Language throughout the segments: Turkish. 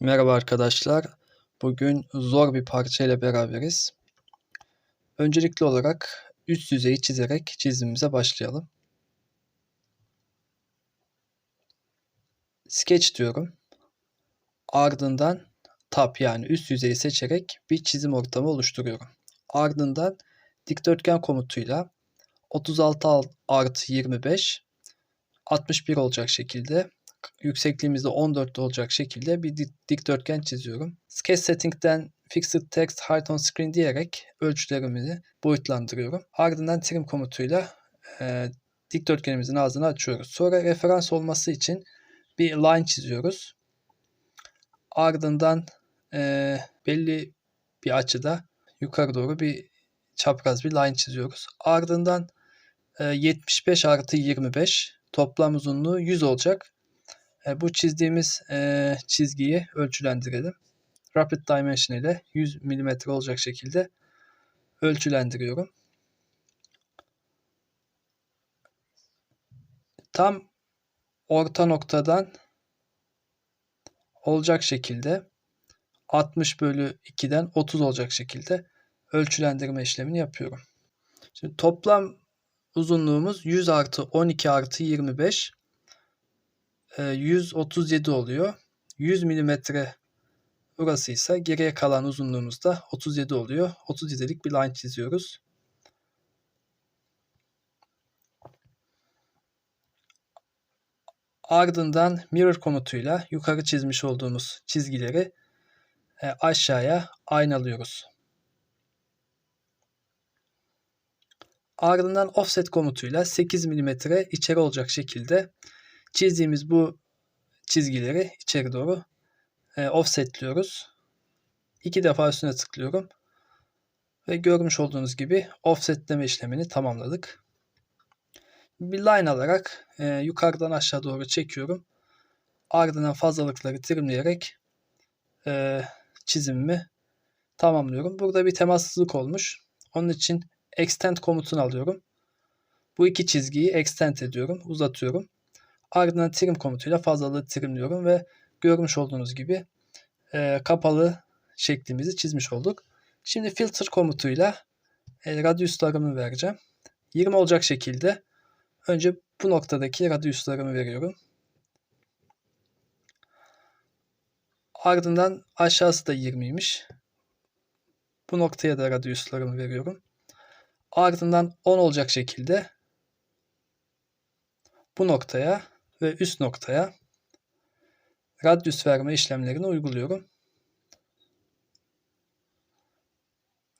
Merhaba arkadaşlar. Bugün zor bir parça ile beraberiz. Öncelikli olarak üst yüzeyi çizerek çizimimize başlayalım. Sketch diyorum. Ardından Tab yani üst yüzeyi seçerek bir çizim ortamı oluşturuyorum. Ardından dikdörtgen komutuyla 36 artı 25 61 olacak şekilde yüksekliğimizde 14 olacak şekilde bir dikdörtgen çiziyorum. Sketch Setting'den Fixed Text Height on Screen diyerek ölçülerimizi boyutlandırıyorum. Ardından trim komutuyla e, dikdörtgenimizin ağzını açıyoruz. Sonra referans olması için bir line çiziyoruz. Ardından e, belli bir açıda yukarı doğru bir çapraz bir line çiziyoruz. Ardından e, 75 artı 25 toplam uzunluğu 100 olacak. E, bu çizdiğimiz e, çizgiyi ölçülendirelim. Rapid Dimension ile 100 mm olacak şekilde ölçülendiriyorum. Tam orta noktadan olacak şekilde 60 bölü 2'den 30 olacak şekilde ölçülendirme işlemini yapıyorum. Şimdi toplam uzunluğumuz 100 artı 12 artı 25 137 e, oluyor. 100 milimetre burası ise geriye kalan uzunluğumuz da 37 oluyor. 37'lik bir line çiziyoruz. Ardından mirror komutuyla yukarı çizmiş olduğumuz çizgileri e, aşağıya aynalıyoruz. Ardından offset komutuyla 8 mm içeri olacak şekilde çizdiğimiz bu çizgileri içeri doğru e, offsetliyoruz. İki defa üstüne tıklıyorum. Ve görmüş olduğunuz gibi offsetleme işlemini tamamladık. Bir line alarak e, yukarıdan aşağı doğru çekiyorum. Ardından fazlalıkları trimleyerek e, çizimimi tamamlıyorum. Burada bir temassızlık olmuş. Onun için extend komutunu alıyorum. Bu iki çizgiyi extend ediyorum, uzatıyorum. Ardından trim komutuyla fazlalığı trimliyorum ve görmüş olduğunuz gibi e, kapalı şeklimizi çizmiş olduk. Şimdi filter komutuyla e, radiuslarımı vereceğim. 20 olacak şekilde önce bu noktadaki radiuslarımı veriyorum. Ardından aşağısı da 20'ymiş. Bu noktaya da radiuslarımı veriyorum. Ardından 10 olacak şekilde bu noktaya ve üst noktaya radyus verme işlemlerini uyguluyorum.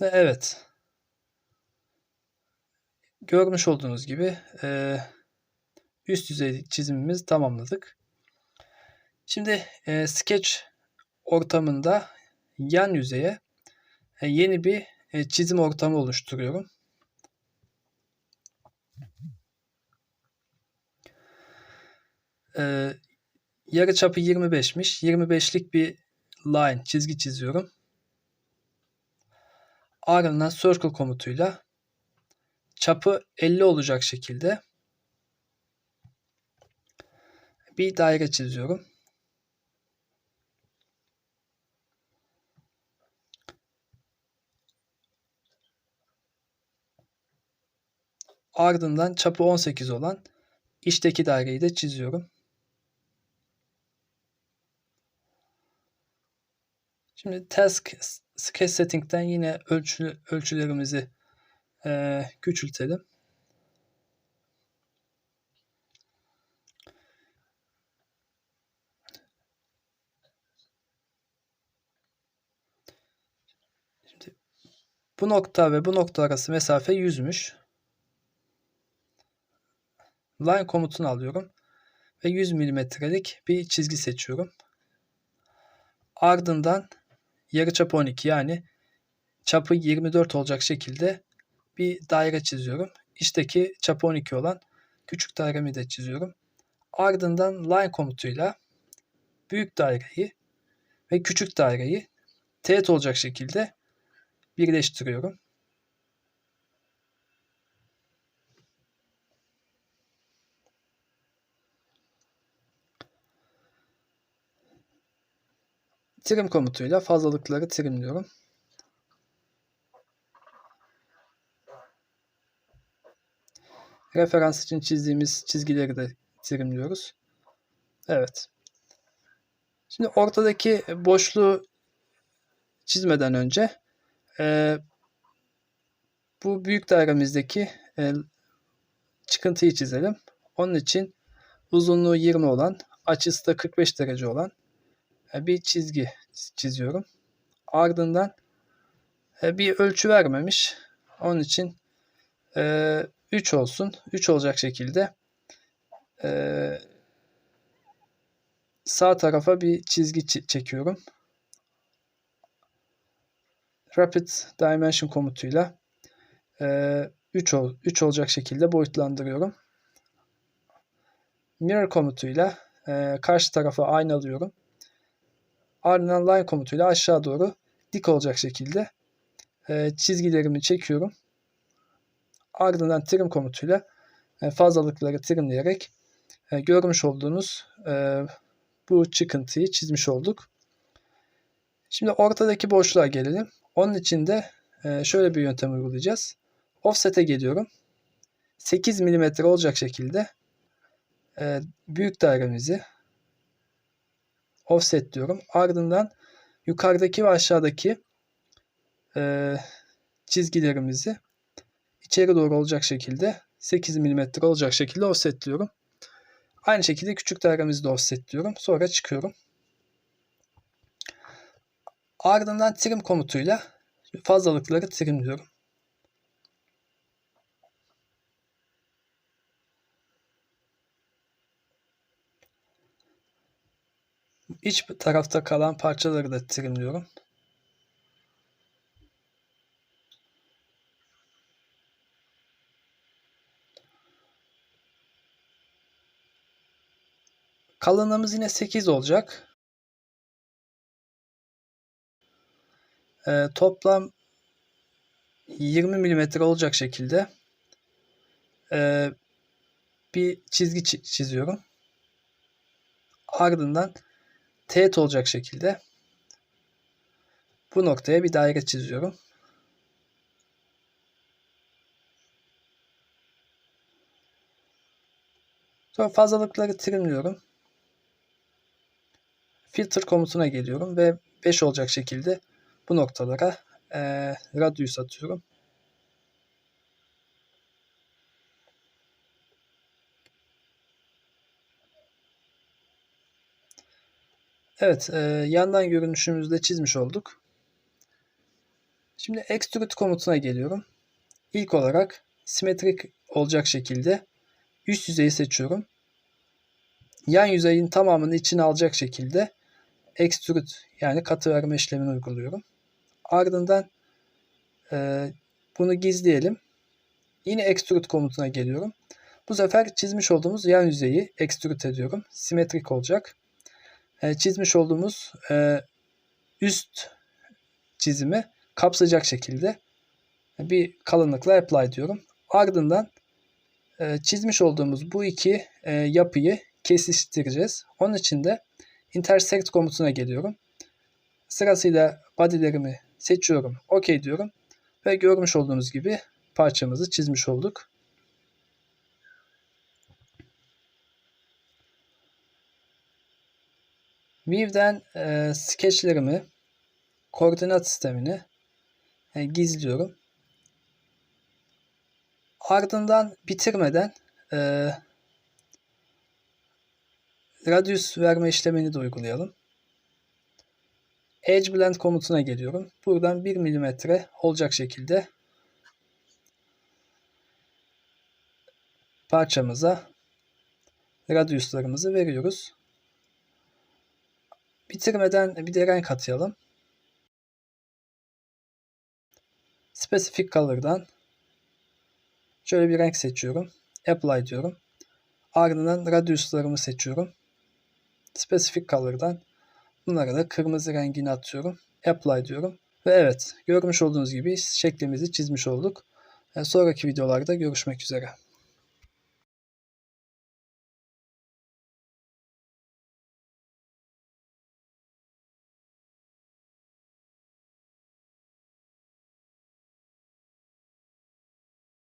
Ve evet. Görmüş olduğunuz gibi e, üst yüzey çizimimizi tamamladık. Şimdi e, Sketch ortamında yan yüzeye e, yeni bir çizim ortamı oluşturuyorum. E, yarı çapı 25'miş. 25'lik bir line çizgi çiziyorum. Ardından circle komutuyla çapı 50 olacak şekilde bir daire çiziyorum. Ardından çapı 18 olan içteki daireyi de çiziyorum. Şimdi task sketch setting'den yine ölçü, ölçülerimizi e, küçültelim. Şimdi bu nokta ve bu nokta arası mesafe 100'müş. Line komutunu alıyorum ve 100 milimetrelik bir çizgi seçiyorum. Ardından yarıçapı 12 yani çapı 24 olacak şekilde bir daire çiziyorum. İçteki çapı 12 olan küçük dairemi de çiziyorum. Ardından line komutuyla büyük daireyi ve küçük daireyi teğet olacak şekilde birleştiriyorum. Trim komutuyla fazlalıkları trimliyorum. Referans için çizdiğimiz çizgileri de trimliyoruz. Evet. Şimdi ortadaki boşluğu çizmeden önce e, bu büyük dairemizdeki e, çıkıntıyı çizelim. Onun için uzunluğu 20 olan, açısı da 45 derece olan bir çizgi çiziyorum. Ardından e, bir ölçü vermemiş. Onun için e, 3 olsun. 3 olacak şekilde e, sağ tarafa bir çizgi çekiyorum. Rapid Dimension komutuyla 3, ol, 3 olacak şekilde boyutlandırıyorum. Mirror komutuyla e, karşı tarafa aynalıyorum. Ardından line komutuyla aşağı doğru dik olacak şekilde e, çizgilerimi çekiyorum. Ardından trim komutuyla e, fazlalıkları trimleyerek e, görmüş olduğunuz e, bu çıkıntıyı çizmiş olduk. Şimdi ortadaki boşluğa gelelim. Onun için de e, şöyle bir yöntem uygulayacağız. Offset'e geliyorum. 8 mm olacak şekilde e, büyük dairemizi offset diyorum. Ardından yukarıdaki ve aşağıdaki e, çizgilerimizi içeri doğru olacak şekilde 8 mm olacak şekilde offsetliyorum. Aynı şekilde küçük dairemizi de offsetliyorum. Sonra çıkıyorum. Ardından trim komutuyla fazlalıkları trimliyorum. İç tarafta kalan parçaları da trimliyorum. Kalınlığımız yine 8 olacak. Ee, toplam 20 mm olacak şekilde e, bir çizgi çiziyorum. Ardından teğet olacak şekilde bu noktaya bir daire çiziyorum. Sonra fazlalıkları trimliyorum. Filter komutuna geliyorum ve 5 olacak şekilde bu noktalara e, radius atıyorum. Evet, e, yandan görünüşümüzde çizmiş olduk. Şimdi extrude komutuna geliyorum. İlk olarak simetrik olacak şekilde üst yüzeyi seçiyorum. Yan yüzeyin tamamını içine alacak şekilde extrude yani katı verme işlemini uyguluyorum. Ardından e, bunu gizleyelim. Yine extrude komutuna geliyorum. Bu sefer çizmiş olduğumuz yan yüzeyi extrude ediyorum. Simetrik olacak. E, çizmiş olduğumuz e, üst çizimi kapsayacak şekilde bir kalınlıkla apply diyorum. Ardından e, çizmiş olduğumuz bu iki e, yapıyı kesiştireceğiz. Onun için de intersect komutuna geliyorum. Sırasıyla body'lerimi seçiyorum. OK diyorum. Ve görmüş olduğunuz gibi parçamızı çizmiş olduk. View'den e, sketchlerimi, koordinat sistemini e, gizliyorum. Ardından bitirmeden e, radius verme işlemini de uygulayalım. Edge Blend komutuna geliyorum. Buradan 1 mm olacak şekilde parçamıza radiuslarımızı veriyoruz. Bitirmeden bir de renk atayalım. Specific Color'dan şöyle bir renk seçiyorum. Apply diyorum. Ardından radiuslarımı seçiyorum. Specific Color'dan bunlara da kırmızı rengini atıyorum. Apply diyorum. Ve evet görmüş olduğunuz gibi şeklimizi çizmiş olduk. Sonraki videolarda görüşmek üzere.